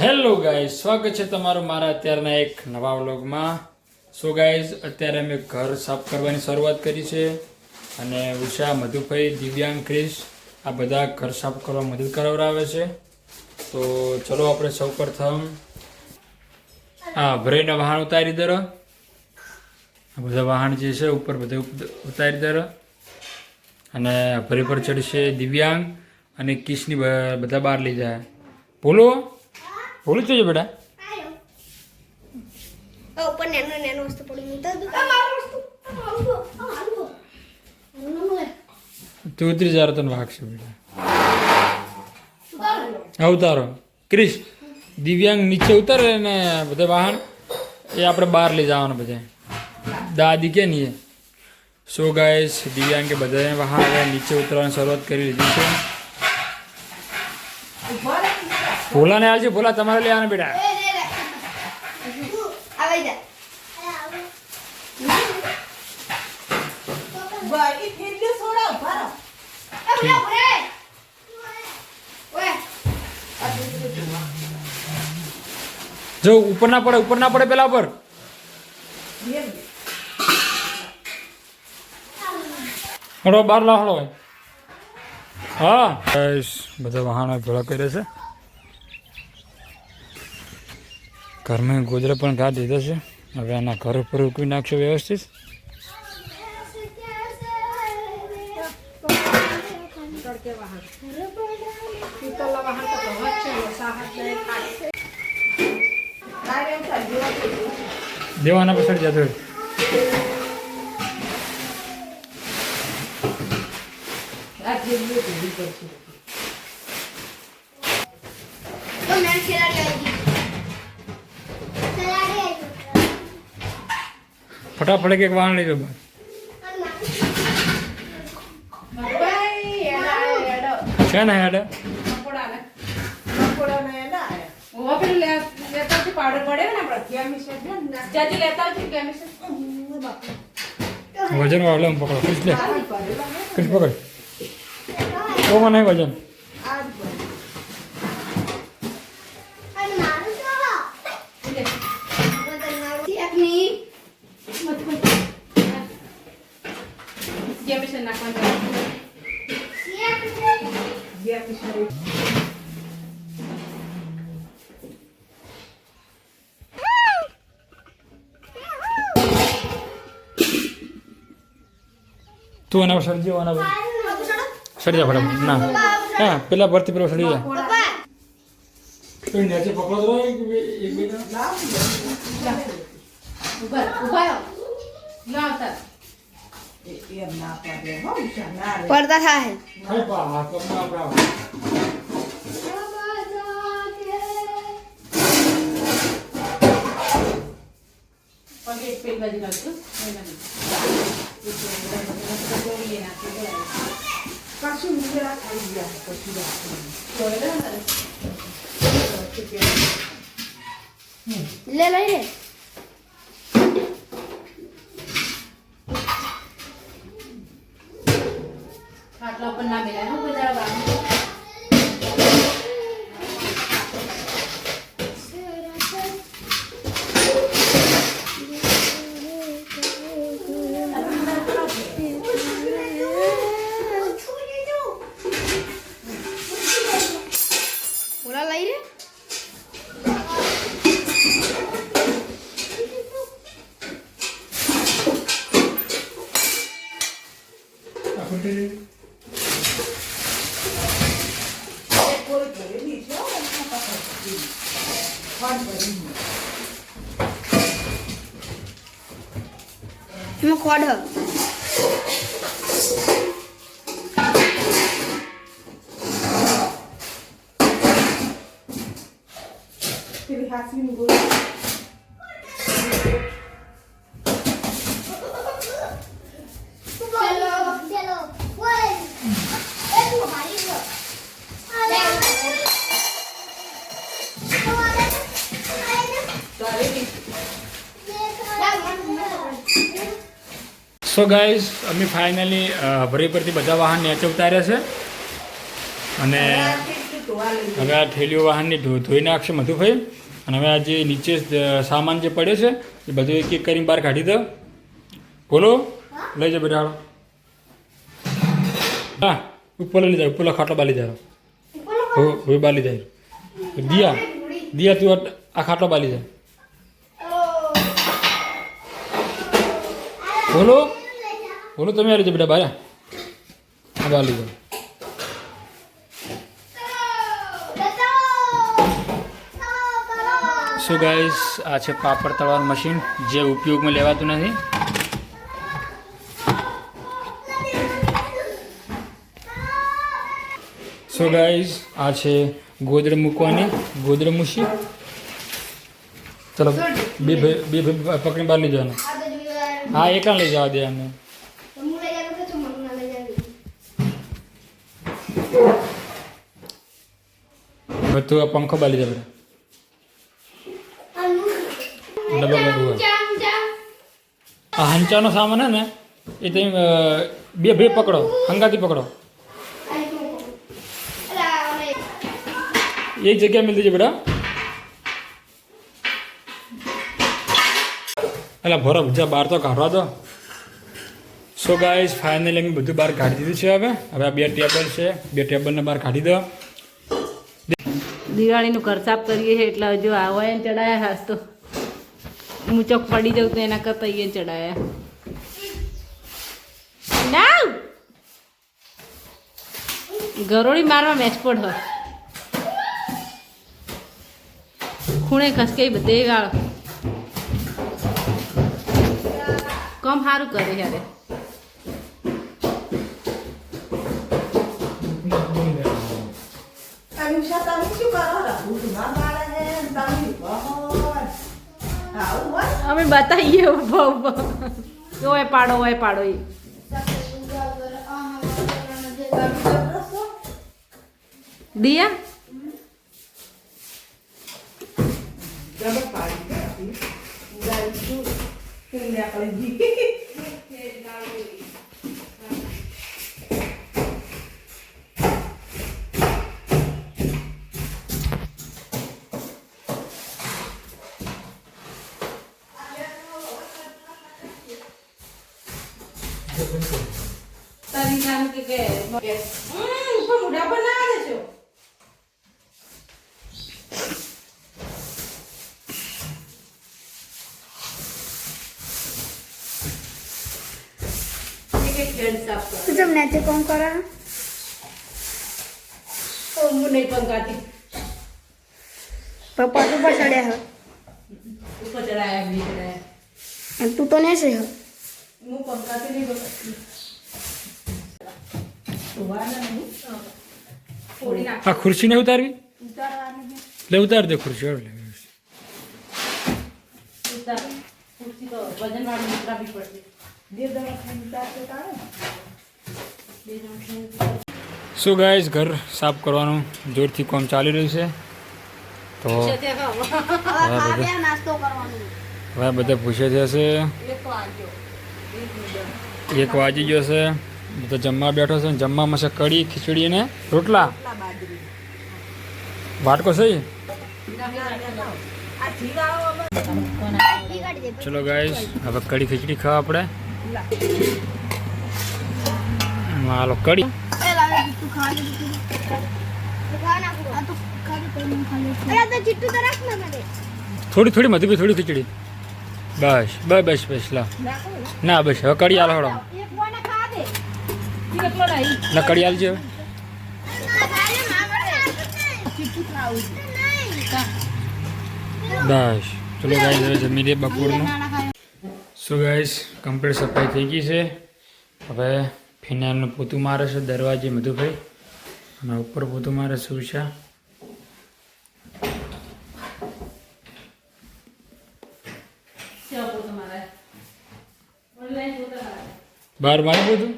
Hello guys સ્વાગત છે તમારું મારા અત્યારના એક નવા વ્લોગમાં. સો ગાઈઝ અત્યારે અમે ઘર સાફ કરવાની શરૂઆત કરી છે અને ઉષા, મધુભાઈ, દિવ્યાંગ, ક્રિશ, આ બધા ઘર સાફ કરવા મદદ કરાવડાવે છે. તો ચલો આપણે સૌ પ્રથમ આ ભરેના વાહન ઉતારી દરો. આ બધા વાહન જે છે ઉપર બધે ઉતારી દર. અને ભરી પર ચડશે દિવ્યાંગ અને કિશની બધા બહાર લઈ જાય. બોલો. બોલું જ છે બેટા ઉપર નેનો નેનો વસ્તુ પડી તું ઉતરી જા તને વાગશે બેટા. ઉતારો ક્રિશ દિવ્યાંગ નીચે ઉતારે ને બધા વાહન એ આપણે બહાર લઈ જવાના બધા. દાદી કે નહીં એ. સો ગાય દિવ્યાંગ કે બધા વાહન નીચે ઉતરવાની શરૂઆત કરી લીધી છે. ભોલાને આવજે ભોલા તમારે લઈ આવવાના બેટા. જા ઉપર ના પડે ઉપર ના પડે પેલા પર. ફેર હળો બાર લા હળો હા. બધા વાહનો ભેળા કરે છે. ઘરમાં ગોદરા પણ ઘા દીધા છે. હવે આના ઘર ઉપર ઉકવી નાખશો વ્યવસ્થિત. દેવાના પછી તો ઘણા જ છે ને, સાહસ ને ખાય. તારે એમ થાય, જેવા થઈ ગયું. દેવાના પછાડી જતો આ જેટલું ભેગું કરશું. તો મેં ખેલાડી આવી ફટાફટ એક આ એડો. છે ને હેડ. વજન વાળો પકડો. લે. પકડ. તો મને વજન આ જ પડે. સડી જા ફટાફટ ના હા પેલા ભરતી પેલો સડી જા પપ્પા તો નીચે પકડો તો એક બે- એક બે જણા. લાવ. લાવ. ઊભા રહો, ઊભા રહો. લાવ તાર. એ- એમ ના પડે હો, ઉષા, ના રે. પડતા થાય હા, પા, હાથ પકડો આપણે આવો. પગે પેલા જ નાખજો. કશું ઉંદરા ખાઈ ગયા પછી રાખવાનું. લે લઈ લે ખાટલા ઉપર ના બેસાય હો, બધા વાળા. બોલા લઈ લે આ ખૂટી. એક કોરી ભરેલી છે, હો, એમાં પાછળ. ખોટ ભરેલી. એમાં ખોડ હાથવીની ગોળી. સો ગાઈઝ અમે ફાઇનલી ભરી પરથી બધા વાહન નીચે ઉતાર્યા છે. અને હવે આ થેલીઓ વાહનની ધો ધોઈ નાખશે મધુભાઈ. અને હવે આ જે નીચે સામાન જે પડ્યો છે, એ બધું એક એક કરીને બહાર કાઢી દો. બોલો? લઈ જાઓ હાલો. હા ઉપર લઈ જાય ઉપર ખાટલો બાલી જાય હવે બાલી જાય દિયા દિયા, તું આ- આ ખાટલો બાલી જાય બોલો? બોલો, તમે આવી જાઓ બેટા બહાર. આ બાલી જાઓ. સો ગાઈસ આ છે પાપડ તળવાનું મશીન જે ઉપયોગમાં લેવાતું નથી. સો ગાઈસ આ છે ગોદડે મૂકવાની. ગોદડે મૂકી ચલો, બે બે પકડી બહાર લઈ જવાનું. હા, એકલા લઈ જવા દે અમે બધું પંખો બાલી જાય બધા ડબલ બેડરૂમ આ હંચાનો સામાન હે ને એ તમે બે બે પકડો હંગાથી પકડો. એક જગ્યા મિલતી છે બેટા. એટલે ભરો બીજા બહાર તો કાઢવા દો. સો ગાઈસ ફાઇનલી અમે બધું બહાર કાઢી દીધું છે હવે. હવે આ બે ટેબલ છે બે ટેબલને બહાર કાઢી દો. દિવાળીનું ઘર સાફ કરીએ છીએ એટલે હજુ આવો એને ચડાયા હાસ તો. હું ચોક પડી જાઉં તો એના કરતા અહીંયા ચડાયા ના ગરોળી મારવા મેચપોટ હોય ખૂણે ખસકે બધે વાળ કમ સારું કરે યારે અનુષા તમે શું કરો બાળા ને તમે આવું હોય અમે બતાવીએ ઊભા ઓય પાડો ઓય પાડો એ દિયા? ગમે પાડી કાઢી ગાઈશું કે આપણે જી કે હમ પર ના આવે છો. એક જણ સાફ કર. તું જમ નાચે કોણ કરો. ઓ હું નહીં પંકાતી પપ્પા તું પર ચડ્યા હે. ઉપર ચડાયા બી ચડાયા. અને તું તો નેસે હે ખુરશી ખુરશીને ઉતારવી? લે ઉતાર દે ખુરશી હવે સો ગાઈસ ઘર સાફ કરવાનું જોરથી કામ ચાલી રહ્યું છે? તો હવે બધા પૂછે છે એક વાગી ગયો છે. બધા જમવા બેઠો છે જમવામાં છે કઢી, ખીચડી અને રોટલા. વાટકો દે ચલો ગાઈસ હવે કઢી, ખીચડી ખાવા આપણે હાલો, કઢી. તો તો તો થોડી થોડી મધી થોડી ખીચડી. બસ બસ બસ બસ, લા. ના, બસ, હવે કઢી હાલો હળો જીતું ખાવું બસ. ચલો ગાઈસ હવે જમી દે બપોરનું. સો ગાઈસ કમ્પ્લીટ સફાઈ થઈ ગઈ છે. હવે ફિનાઇલનું પોતું મારે છે દરવાજે મધુભાઈ અને ઉપર પોતું મારે. શું છે બાર મારી બધું